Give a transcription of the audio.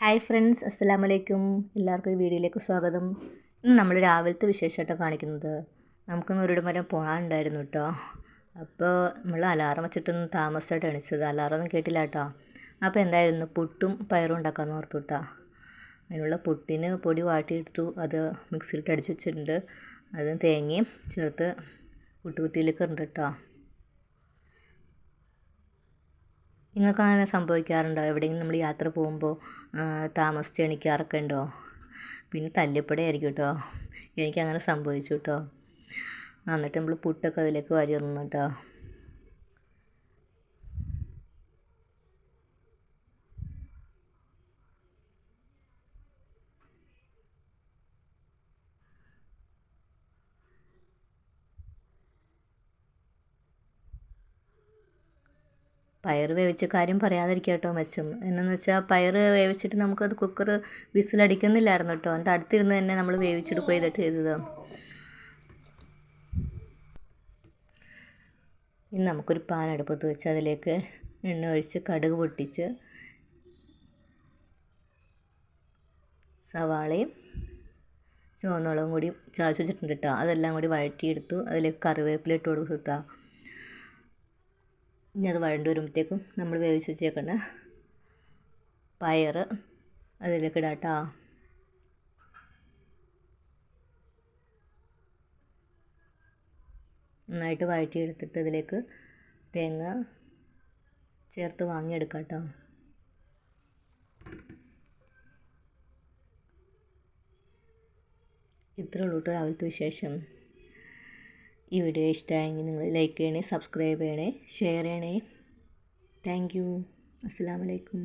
Hi friends അസ്സലാമു അലൈക്കും എല്ലാവർക്കും ഈ വീഡിയോയിലേക്ക് സ്വാഗതം. ഇന്ന് നമ്മൾ രാവിലത്തെ വിശേഷമായിട്ടാണ് കാണിക്കുന്നത്. നമുക്കൊന്ന് ഒരു മരം പോകാനുണ്ടായിരുന്നു കേട്ടോ അപ്പോൾ നമ്മൾ അലാറം വെച്ചിട്ടൊന്ന് താമസമായിട്ട് എണിച്ചത്. അലാറം ഒന്നും കേട്ടില്ല കേട്ടോ അപ്പോൾ എന്തായിരുന്നു പുട്ടും പയറും ഉണ്ടാക്കാമെന്ന് ഓർത്തു കേട്ടോ അതിനുള്ള പുട്ടിന് പൊടി വാട്ടിയെടുത്തു. അത് മിക്സിയിലിട്ട് അടിച്ച് വെച്ചിട്ടുണ്ട്. അത് തേങ്ങയും ചേർത്ത് പുട്ടുകുത്തിയിലേക്ക് ഉണ്ട് കേട്ടോ നിങ്ങൾക്ക് അങ്ങനെ സംഭവിക്കാറുണ്ടോ? എവിടെയെങ്കിലും നമ്മൾ യാത്ര പോകുമ്പോൾ താമസിച്ച് എണീക്കാറൊക്കെ ഉണ്ടോ? പിന്നെ തല്ലിപ്പടി ആയിരിക്കും കേട്ടോ എനിക്കങ്ങനെ സംഭവിച്ചു കേട്ടോ എന്നിട്ട് നമ്മൾ പുട്ടൊക്കെ അതിലേക്ക് വാരി ഇടണം കേട്ടോ പയർ വേവിച്ച കാര്യം പറയാതിരിക്കുക കേട്ടോ മെച്ചം എന്നു വെച്ചാൽ പയർ വേവിച്ചിട്ട് നമുക്കത് കുക്കർ വിസിലടിക്കുന്നില്ലായിരുന്നു കേട്ടോ. എന്റെ അടുത്തിരുന്ന് തന്നെ നമ്മൾ വേവിച്ചെടുക്കുക ചെയ്തിട്ട് ചെയ്തത്. ഇനി നമുക്കൊരു പാൻ അടുപ്പത്ത് വെച്ച് അതിലേക്ക് എണ്ണ ഒഴിച്ച് കടുക് പൊട്ടിച്ച് സവാളയും ചുവന്നുളകും കൂടി ചാച്ചു വെച്ചിട്ടുണ്ട് കേട്ടോ. അതെല്ലാം കൂടി വഴറ്റിയെടുത്തു. അതിലേക്ക് കറിവേപ്പില ഇട്ട് കൊടുത്തു കേട്ടോ. ഇനി അത് വഴണ്ട് വരുമ്പോഴത്തേക്കും നമ്മൾ വേവിച്ച് വെച്ചേക്കുന്ന പയർ അതിലേക്ക് ഇടാം നന്നായിട്ട് നന്നായിട്ട് വഴറ്റിയെടുത്തിട്ട് അതിലേക്ക് തേങ്ങ ചേർത്ത് വാങ്ങിയെടുക്കാം കേട്ടോ രാവിലത്തെ വിശേഷം. ഈ വീഡിയോ ഇഷ്ടമായെങ്കിൽ നിങ്ങൾ ലൈക്ക് ചെയ്യണേ സബ്സ്ക്രൈബ് ചെയ്യണേ ഷെയർ ചെയ്യണേ. താങ്ക് യു അസ്സാം വലൈക്കും